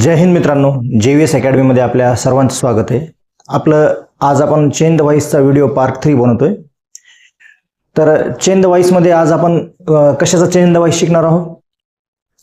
जय हिंद मित्रांनो जे V S अकॅडमीमध्ये आपल्या सर्वांचं स्वागत आहे. आपलं आज आपण change the video part three बनवतोय. तर चेन द आज आपण कशाचा चेन द शिकणार आहोत?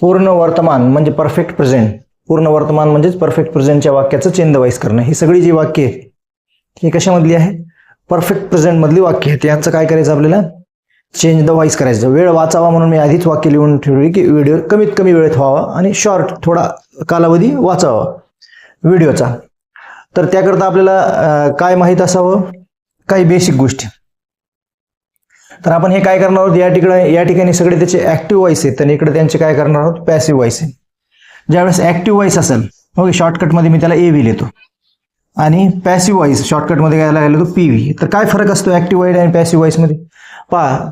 पूर्ण वर्तमान म्हणजे परफेक्ट प्रेझेंट पूर्ण वर्तमान म्हणजेच परफेक्ट प्रेझेंटच्या वाक्याचं चेन द करणं. ही सगळी जी वाक्य आहेत ही कशामधली आहे? परफेक्ट प्रेझेंटमधली वाक्य आहेत. यांचं काय करायचं आपल्याला? चेंज द व्हाईस करायचं. वेळ वाचावा म्हणून मी आधीच वाक्य लिहून ठेवली की व्हिडिओ कमीत कमी वेळेत व्हावा आणि शॉर्ट थोडा कालावधी वाचावा. व्हिडिओचा तर त्याकरता आपल्याला काय माहीत असावं? काही बेसिक गोष्टी. तर आपण हे काय करणार आहोत? या ठिकाणी या ठिकाणी सगळे त्याचे ऍक्टिव्ह व्हॉइस आहेत. आणि इकडे त्यांचे काय करणार आहोत? पॅसिव्ह व्हॉइस आहे ज्यावेळेस ऍक्टिव्ह व्हॉइस असेल ओके शॉर्टकटमध्ये मी त्याला ए व्ही लिहितो. आणि पॅसिव्ह व्हॉइस शॉर्टकटमध्ये काय लागला तो पी व्ही तर काय फरक असतो ऍक्टिव्ह व्हाईस आणि पॅसिव्ह व्हॉइसमध्ये पहा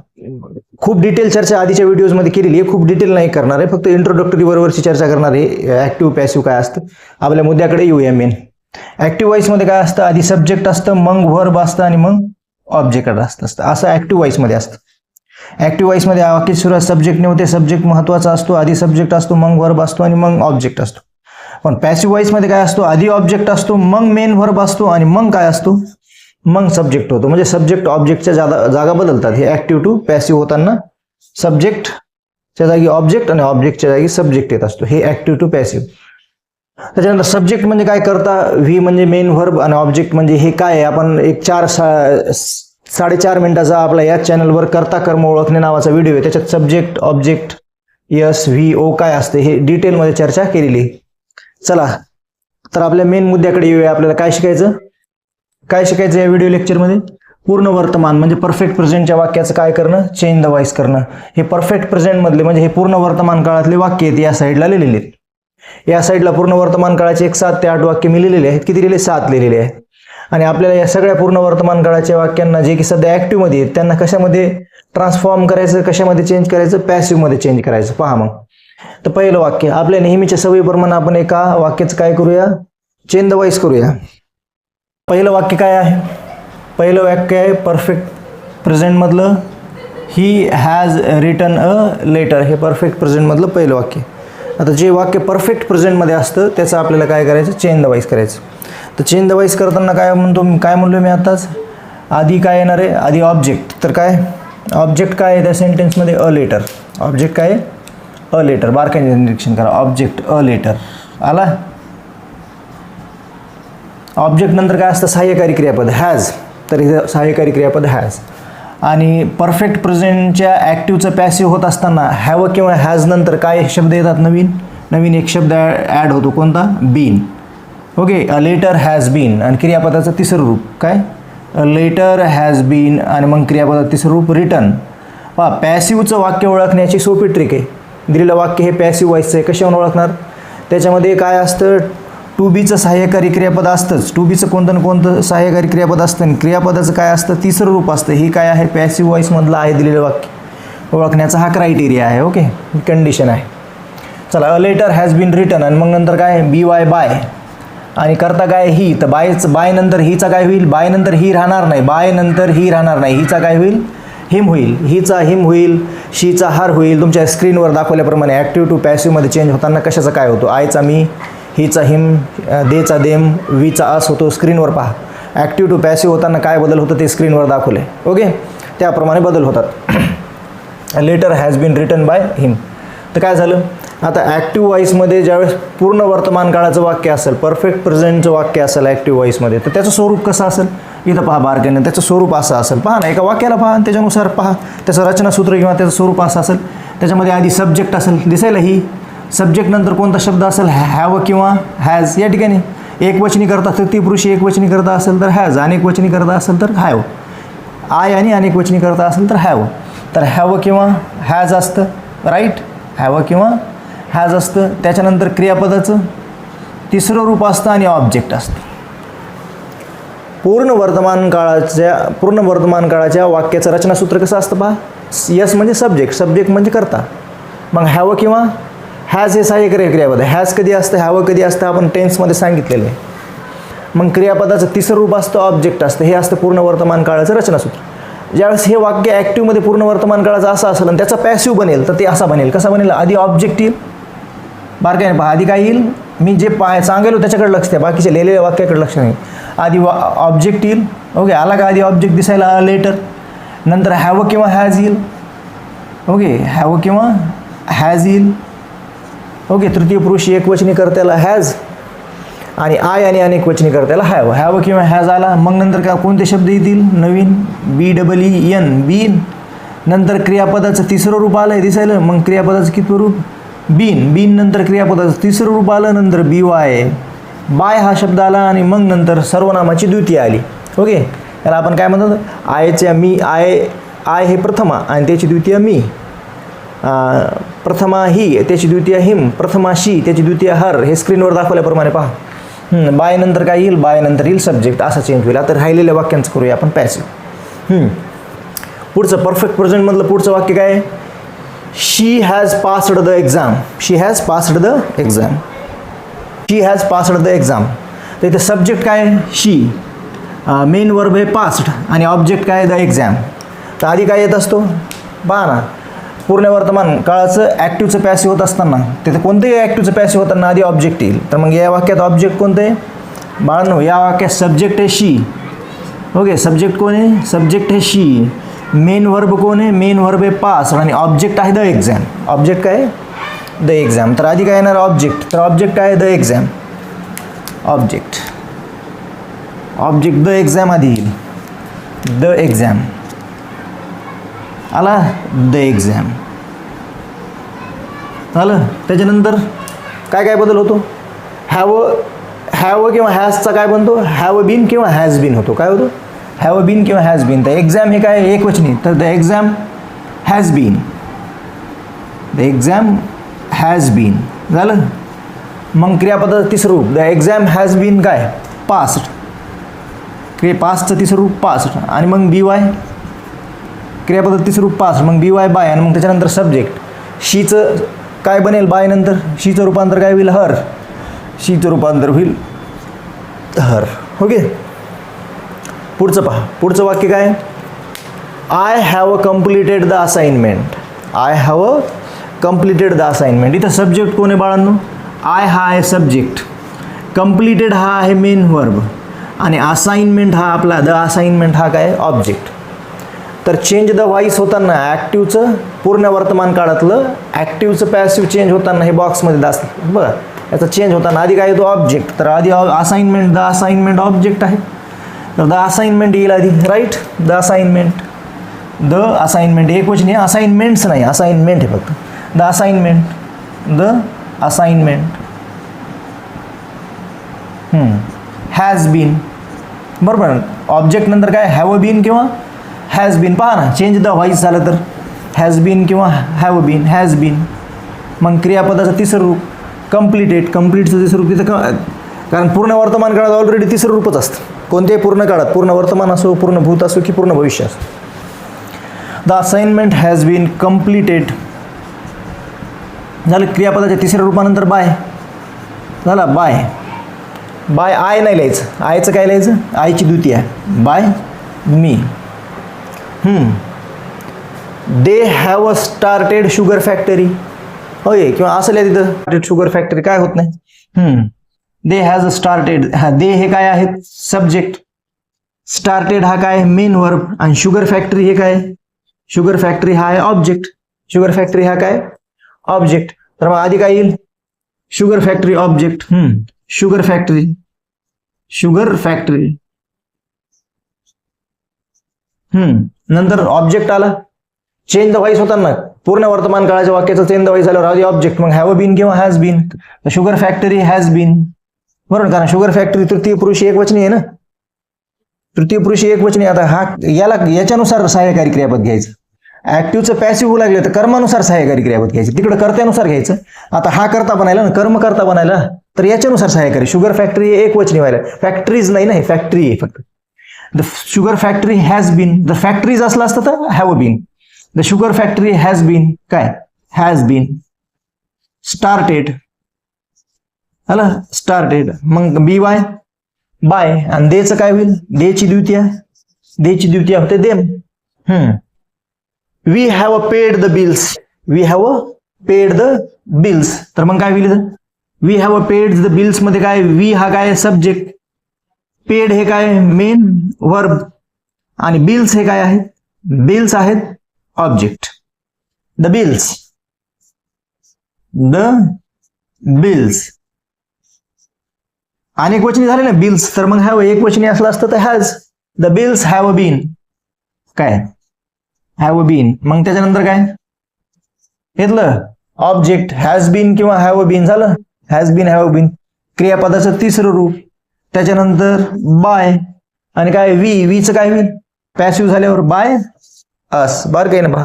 खूप डिटेल चर्चा आधीच्या व्हिडिओजमध्ये केलेली आहे. खूप डिटेल नाही करणार आहे. फक्त इंट्रोडक्टरी बरोबरची चर्चा करणार आहे. ऍक्टिव्ह पॅसिव्ह काय असतं? आपल्या मुद्द्याकडे येऊया मेन ॲक्टिव्ह वाईसमध्ये काय असतं? आधी सब्जेक्ट असतं मग व्हर्ब असतं आणि मग ऑब्जेक्ट असतं. असतं. असं ऍक्टिव्ह वाईसमध्ये असतं. ॲक्टिव्ह वाईसमध्ये वाक्य सुरुवात सब्जेक्टने होते. सब्जेक्ट महत्त्वाचा असतो. आधी सब्जेक्ट असतो मग वर्ब असतो आणि मग ऑब्जेक्ट असतो. पण पॅसिव्ह वाईसमध्ये काय असतो? आधी ऑब्जेक्ट असतो मग मेन व्हर्ब असतो आणि मग काय असतो? मग सब्जेक्ट होतो. म्हणजे सब्जेक्ट ऑब्जेक्टच्या जागा जागा बदलतात. हे ऍक्टिव्ह टू पॅसिव्ह होताना सब्जेक्टच्या जागी ऑब्जेक्ट आणि ऑब्जेक्टच्या जागी सब्जेक्ट येत असतो. हे ऍक्टिव्ह टू पॅसिव्ह त्याच्यानंतर सब्जेक्ट म्हणजे काय करता? व्ही म्हणजे मेन व्हर्ब आणि ऑब्जेक्ट म्हणजे हे काय आहे? आपण एक चार सा साडेचार मिनिटाचा आपला या चॅनलवर करता कर्म ओळखणे नावाचा व्हिडिओ आहे. त्याच्यात subject object S V O काय असते? हे डिटेलमध्ये चर्चा केलेली चला. तर आपल्या मेन मुद्द्याकडे येऊया. आपल्याला काय शिकायचं? काय शिकायचं या व्हिडिओ लेक्चरमध्ये पूर्ण वर्तमान म्हणजे परफेक्ट प्रेझेंटच्या वाक्याचं काय करणं? चेंज द वाईस करणं. हे परफेक्ट प्रेझेंटमधले म्हणजे हे पूर्ण वर्तमान काळातले वाक्य आहेत या साईडला लिहिलेले आहेत. या साईडला पूर्ण वर्तमान काळाचे एक सात ते आठ वाक्य मी लिहिलेले आहेत. किती लिहिले? सात लिहिलेले आहेत. आणि आपल्याला या सगळ्या पूर्ण वर्तमान काळाच्या वाक्यांना जे की सध्या ॲक्टिव्हमध्ये आहेत त्यांना कशामध्ये ट्रान्सफॉर्म करायचं कशामध्ये चेंज करायचं? पॅसिव्हमध्ये चेंज करायचं. पहा मग. तर पहिलं वाक्य आपल्या नेहमीच्या सवयीप्रमाणे आपण एका वाक्याचं काय करूया? चेंज द वाईस करूया. पहिलं वाक्य काय आहे? पहिलं वाक्य आहे perfect प्रेझेंटमधलं he has written a letter हे परफेक्ट प्रेझेंटमधलं पहिलं वाक्य. आता जे वाक्य परफेक्ट प्रेझेंटमध्ये असतं त्याचं आपल्याला काय करायचं? चेन दवाईस करायचं. तर चेन दवाईस करताना काय म्हणतो काय म्हणलो मी आत्ताच आधी काय येणार आहे? आधी ऑब्जेक्ट तर काय? ऑब्जेक्ट काय आहे त्या सेंटेन्समध्ये अ लेटर ऑब्जेक्ट काय आहे? अ लेटर बारकाईने निरीक्षण करा. ऑब्जेक्ट अ लेटर आला? ऑब्जेक्ट नंतर काय असतं? सहाय्यकारी क्रियापद हॅज तर इथं सहाय्यकारी क्रियापद हॅज आणि परफेक्ट प्रेझेंटच्या ॲक्टिव्हचं पॅसिव्ह होत असताना हॅव किंवा हॅज नंतर काय शब्द येतात नवीन? नवीन एक शब्द ॲड होतो. कोणता? Been okay a letter has been आणि क्रियापदाचं तिसरं रूप काय? अ लेटर हॅज बीन आणि मग क्रियापदाचं तिसरं रूप रिटर्न पहा पॅसिव्हचं वाक्य ओळखण्याची सोपी ट्रिक आहे. दिलेलं वाक्य हे पॅसिव्ह व्हायचं आहे. कशावरून ओळखणार? त्याच्यामध्ये काय असतं? टू बीचं सहाय्यकारी क्रियापद असतंच. टू बीचं कोणतं ना कोणतं सहाय्यकारी क्रियापद असतं आणि क्रियापदाचं काय असतं? तिसरं रूप असतं. ही काय आहे? पॅसिव्ह व्हॉईसमधलं आहे दिलेलं वाक्य. ओळखण्याचा हा क्रायटेरिया आहे ओके कंडिशन आहे. चला a letter has been return आणि मग नंतर काय? बी वाय बाय आणि करता काय? ही तर बायचं बाय नंतर हिचा काय होईल? बाय नंतर ही राहणार नाही. बाय नंतर ही राहणार नाही. हिचा काय होईल? हिम होईल. हिचा हिम होईल. शीचा हार होईल. तुमच्या स्क्रीनवर दाखवल्याप्रमाणे ॲक्टिव्ह टू पॅसिव्हमध्ये चेंज होताना कशाचा काय होतो? आयचा मी हीचा हिम देचा देम वीचा अस होतो स्क्रीनवर पहा. ॲक्टिव्ह टू पॅसिव्ह होताना काय बदल होतं ते स्क्रीनवर दाखवले. ओके त्याप्रमाणे बदल होतात. Letter has been written by him तर काय झालं? आता ॲक्टिव्ह व्हॉईसमध्ये ज्यावेळेस पूर्ण वर्तमान काळाचं वाक्य असेल परफेक्ट प्रेझेंटचं वाक्य असेल ॲक्टिव्ह व्हॉईसमध्ये तर त्याचं स्वरूप कसं असेल? इथं पहा बारकाईने त्याचं स्वरूप असं असेल. पहा ना एका वाक्याला पहा आणि त्याच्यानुसार पहा. त्याचं रचनासूत्र किंवा त्याचं स्वरूप असं असेल. त्याच्यामध्ये आधी सब्जेक्ट असेल दिसायला ही सब्जेक्ट नंतर कोणता शब्द असेल हॅव किंवा हॅज या ठिकाणी. एक वचनी करता तर ती पुरुषी एक वचनी करता असेल तर हॅज अनेक वचनी करता असेल तर हॅव आय आणि अनेक वचनी करता असेल तर हॅव तर हॅव किंवा हॅज असतं राईट हॅव किंवा हॅज असतं त्याच्यानंतर क्रियापदाचं तिसरं रूप असतं आणि ऑब्जेक्ट असतं. पूर्ण वर्तमान काळाच्या पूर्ण वर्तमान काळाच्या वाक्याचं रचनासूत्र कसं असतं पहा? यस म्हणजे सब्जेक्ट सब्जेक्ट म्हणजे करता. मग हॅव किंवा हॅज हे सहाय्यकारी क्रियापद. आहे हॅज कधी असतं हॅव कधी असतं आपण टेन्समध्ये सांगितलेलं आहे. मग क्रियापदाचं तिसरं रूप असतं ऑब्जेक्ट असतं. हे असतं पूर्ण वर्तमान काळाचं रचनासूत्र. ज्यावेळेस हे वाक्य ॲक्टिव्हमध्ये पूर्ण वर्तमान काळाचं असं असेल आणि त्याचा पॅसिव्ह बनेल तर ते असा बनेल. कसा बनेल? आधी ऑब्जेक्ट येईल. बारकाईने पहा आधी काय येईल? मी जे पाय सांगेलो त्याच्याकडे लक्ष द्या. बाकीच्या लिहिलेल्या वाक्याकडे लक्ष नाही. आधी वा ऑब्जेक्ट येईल. ओके आला का आधी ऑब्जेक्ट दिसायला? लेटर नंतर हॅव किंवा हॅज येईल. ओके हॅव किंवा हॅज येईल. ओके तृतीय पुरुषी एकवचनी करत्याला हॅज आणि आय आणि अनेक वचनी करत्याला हॅव हॅव किंवा हॅज आला मग नंतर का कोणते शब्द येतील? नवीन? B double E N been नंतर क्रियापदाचं तिसरं रूप आलं आहे दिसायला. मग क्रियापदाचं कितवं रूप? बीन बीन नंतर क्रियापदाचं तिसरं रूप आलं नंतर बी वाय बाय हा शब्द आला आणि मग नंतर सर्वनामाची द्वितीय आली. ओके? याला आपण काय म्हणतो आयच्या मी आय आय हे प्रथमा आणि त्याची द्वितीय मी. प्रथमा ही त्याची द्वितीय हिम प्रथमा शी त्याची द्वितीय हर हे स्क्रीनवर दाखवल्याप्रमाणे पहा. बायनंतर काय येईल? बायनंतर येईल सब्जेक्ट असा चेंज होईल. आता राहिलेल्या वाक्यांचं करूया आपण पॅसिव पुढचं परफेक्ट प्रेझेंटमधलं पुढचं वाक्य काय? आहे she has passed the exam she has passed the exam she has passed the exam तर इथे सब्जेक्ट काय? शी मेन वर्ब आहे पासड आणि ऑब्जेक्ट काय? द एक्झाम तर आधी काय येत असतो? पहा ना पूर्ण वर्तमान काळाचं ॲक्टिव्हचं पॅसिव्ह होत असताना तिथे कोणतेही ॲक्टिव्हचं पॅसिव्ह होताना आधी ऑब्जेक्ट येईल. तर मग या वाक्यात ऑब्जेक्ट कोणतं आहे? बाळांनो या वाक्यात सब्जेक्ट आहे शी ओके सब्जेक्ट कोण आहे? सब्जेक्ट आहे शी मेन वर्ब कोण आहे? मेन वर्ब आहे पास आणि ऑब्जेक्ट आहे द एक्झाम ऑब्जेक्ट काय? द एक्झाम तर आधी काय येणार? ऑब्जेक्ट तर ऑब्जेक्ट काय? The exam object object the exam आधी येईल. द एक्झाम आला द एक्झाम झालं? त्याच्यानंतर काय काय बदल होतो? हॅव हॅव किंवा हॅजचा काय बनतो? हॅव बीन किंवा हॅज बीन होतो. काय होतो? हॅव बीन किंवा हॅज बीन तर एक्झाम हे काय? एक वचनी तर the exam has been the exam has been झालं? मग क्रियापद तिसरं रूप. द एक्झाम हॅज बीन काय? पास्ट क्रिया पास्टचं तिसरं रूप पास्ट आणि मग बी वाय क्रियापदाचं तिसरं रूप पास्ट मग बी वाय बाय आणि मग त्याच्यानंतर सब्जेक्ट शीचं काय बनेल बाय नंतर? शीचं रूपांतर काय होईल? हर शीचं रूपांतर होईल हर ओके पुढचं पहा. पुढचं वाक्य काय? I have completed the assignment I have completed the assignment इथं सब्जेक्ट कोण आहे बाळांनो? आय हा आहे सब्जेक्ट कम्प्लिटेड हा आहे मेन वर्ब आणि असाइनमेंट हा आपला द असाइनमेंट हा काय? ऑब्जेक्ट तर चेंज द व्हाईस होताना ॲक्टिव्हचं पूर्ण वर्तमान काळातलं ॲक्टिव्हचं पॅसिव्ह चेंज होताना हे बॉक्समध्ये दास बरं याचा चेंज होताना आधी काय येतो? ऑब्जेक्ट तर आधी असाइनमेंट द असाइनमेंट ऑब्जेक्ट आहे. तर द असाइनमेंट येईल आधी write the assignment the assignment एक वचन हे असाइनमेंट्स नाही असाइनमेंट आहे फक्त. The assignment the assignment has been बरोबर. ऑब्जेक्ट नंतर काय? हॅव बीन किंवा हॅज बीन पहा ना चेंज द व्हाईस झालं तर. हॅज बीन किंवा हॅव बीन हॅज बीन मग क्रियापदाचं तिसरं रूप कम्प्लिटेड कम्प्लीटचं तिसरं रूप तिथं क कारण पूर्ण वर्तमान काळात ऑलरेडी तिसरं रूपच असतं. कोणत्याही पूर्ण काळात पूर्ण वर्तमान असो पूर्ण भूत असो की पूर्ण भविष्य असो. The assignment has been completed झालं क्रियापदाच्या तिसऱ्या रूपानंतर बाय झाला बाय बाय आय नाही लिहायचं. आयचं काय लिहायचं? आयची द्वितीय आहे. By me they have a started sugar factory होय किंवा असं लिहा तिथं स्टार्टेड शुगर फॅक्टरी काय होत नाही दे हॅज स्टार्टेड दे हे काय आहेत सब्जेक्ट स्टार्टेड हा काय मेन वर्ब आणि शुगर फॅक्टरी हे काय शुगर फॅक्टरी हा आहे ऑब्जेक्ट शुगर फॅक्टरी हा काय ऑब्जेक्ट तर मग आधी काय येईल sugar factory object hmm sugar factory sugar factory hmm नंतर ऑब्जेक्ट आला. चेंज द व्हाईस होताना. पूर्ण वर्तमान काळाच्या वाक्याचं चेंज द व्हाईस झाल्यावर आधी ऑब्जेक्ट मग हॅव बीन किंवा has been sugar factory has been बरोबर? कारण शुगर फॅक्टरी तृतीय पुरुषी एक वचनी आहे ना? तृतीय पुरुषी एक वचनी. आता हा याला याच्यानुसार सहाय्यकारी क्रियापद घ्यायचं. ऍक्टिव्हचं पॅसिव्ह होऊ लागले तर कर्मानुसार सहाय्यकारी क्रियापद घ्यायचं. तिकडे कर्त्यानुसार घ्यायचं. आता हा करता बनायला ना कर्म करता बनायला तर याच्यानुसार सहाय्यकारी. शुगर फॅक्टरी एक वचनी व्हायला. फॅक्टरीज नाही ना हे फॅक्टरी आहे फक्त. The sugar factory has been the factories असलं असतं तर have been the sugar factory has been काय? हॅज बीन स्टार्टेड हला स्टार्टेड मग बी वाय बाय आणि देचं काय होईल? देची द्वितीय? देची द्वितीय होते them. Hmm we have paid the bills we have paid the bills तर मग काय होईल we have a paid the बिल्समध्ये काय? वी हा काय सब्जेक्ट पेड हे काय? मेन वर्ब आणि बिल्स हे काय आहेत? बिल्स आहेत object the bills the bills अनेक वचनी झाले ना बिल्स तर मग हॅव एक वचनी असलं असतं तर has the bills have a been काय? हॅव अ बीन मग त्याच्यानंतर काय? घेतलं? ऑब्जेक्ट हॅज बीन किंवा हॅव अ बीन झालं? हॅज बीन हॅव बीन क्रियापदाचं तिसरं रूप. त्याच्यानंतर बाय. आणि काय वी? वीचं काय होईल? पॅसिव्ह झाल्यावर बाय अस बर काही ना बा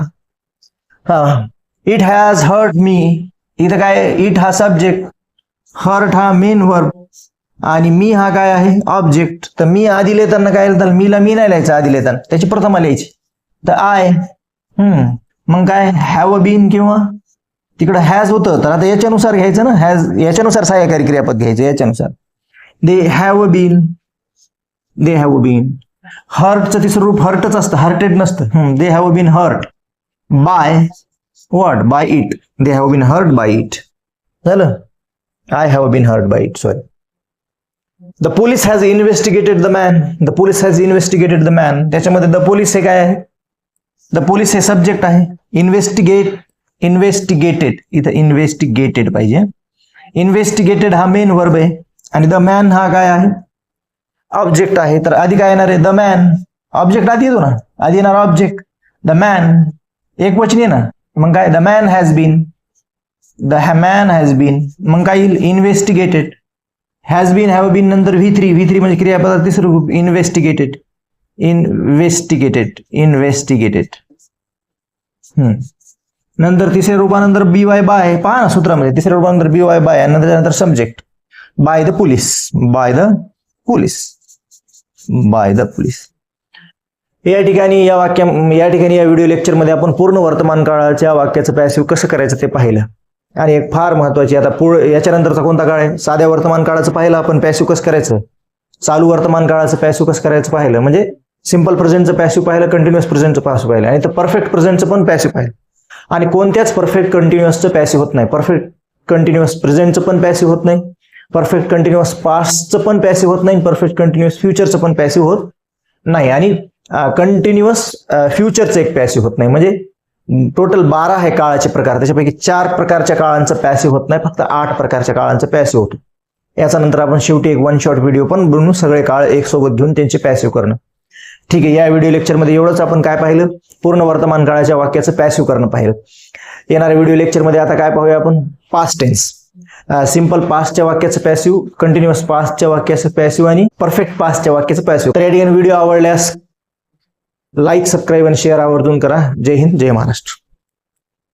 हा. इट हॅज हर्ट मी इथं काय? इट हा सब्जेक्ट हर्ट हा मेन वर्ब आणि मी हा काय आहे? ऑब्जेक्ट तर मी आधी लिहिताना काय लिहिताना? मीला मी नाही लिहायचं आधी लिहिताना. त्याची प्रथमा लिहायची. तर आय हम्म hmm, मग काय? हॅव अ बीन किंवा? तिकडं हॅज होतं. तर आता याच्यानुसार घ्यायचं ना? हॅज याच्यानुसार सहाय्यकारी क्रियापद घ्यायचं याच्यानुसार. They have been they have been हर्टचं तिसरं रूप हर्टच असतं. हर्टेड नसतं. They have been hurt by what by it they have been hurt by it झालं? I have been hurt by it sorry the police has investigated the man the police has investigated the man त्याच्यामध्ये the police हे काय आहे? The police हे subject आहे. Investigate investigated इथं investigated पाहिजे. Investigated हा मेन वर्ब आहे. आणि द मॅन हा काय आहे? ऑब्जेक्ट आहे. तर आधी काय येणार आहे? द मॅन ऑब्जेक्ट आधी येतो ना? आधी येणार ऑब्जेक्ट द मॅन एक वचन ना मग काय? The man has been the man has been मग काय येईल? Investigated has been have been नंतर व्ही थ्री व्ही थ्री म्हणजे क्रियापदा तिसरं रूप. इन्व्हेस्टिगेटेड इन्व्हेस्टिगेटेड इन्व्हेस्टिगेटेड नंतर तिसऱ्या रूपानंतर बी वाय बाय पहा ना सूत्रामध्ये. तिसऱ्या रूपानंतर बी वाय बाय नंतर त्यानंतर subject by the police by the police by the police या ठिकाणी या वाक्या या ठिकाणी या व्हिडिओ लेक्चरमध्ये आपण पूर्ण वर्तमान काळाच्या वाक्याचं पॅसिव्ह कसं करायचं ते पाहिलं. आणि एक फार महत्वाची आता पुढ याच्यानंतरचा कोणता काळ आहे? साध्या वर्तमान काळाचं पाहिलं आपण पॅसिव्ह कसं करायचं? चालू वर्तमान काळाचं पॅसिव्ह कसं करायचं पाहिलं? म्हणजे सिंपल प्रेझेंटचं पॅसिव्ह पाहिलं कंटिन्युअस प्रेझेंटचं पॅसिव्ह पाहिलं. आणि तर परफेक्ट प्रेझेंटचं पण पॅसिव्ह पाहिलं. आणि कोणत्याच परफेक्ट कंटिन्युअसचं पॅसिव्ह होत नाही. परफेक्ट कंटिन्युअस प्रेझेंटचं पण पॅसिव्ह होत नाही. परफेक्ट कंटिन्युअस पास्टचं पण पॅसिव्ह होत नाही परफेक्ट कंटिन्युअस फ्युचरचं पण पॅसिव्ह होत नाही. आणि कंटिन्युअस फ्युचरचं एक पॅसिव्ह होत नाही. म्हणजे टोटल बारा आहे काळाचे प्रकार. त्याच्यापैकी चार प्रकारच्या काळांचं पॅसिव्ह होत नाही. फक्त आठ प्रकारच्या काळांचं पॅसिव्ह होतो. याचा नंतर आपण शेवटी एक वन शॉट व्हिडिओ पण बनवून सगळे काळ एक सोबत घेऊन त्यांचे पॅसिव्ह करणं. ठीक आहे या व्हिडिओ लेक्चरमध्ये एवढंच आपण काय पाहिलं? पूर्ण वर्तमान काळाच्या वाक्याचं पॅसिव्ह करणं पाहिलं. येणाऱ्या व्हिडिओ लेक्चरमध्ये आता काय पाहूया आपण? पास्ट टेन्स Uh, सिंपल पास्टच्या वाक्याचं पॅसिव्ह कंटिन्युअस पास्टच्या वाक्याचं पॅसिव्ह आणि परफेक्ट पास्टच्या वाक्याचं पॅसिव्ह तर या ठिकाणी व्हिडिओ आवडल्यास लाईक सबस्क्राईब आणि शेअर आवर्जून करा. जय हिंद जय महाराष्ट्र.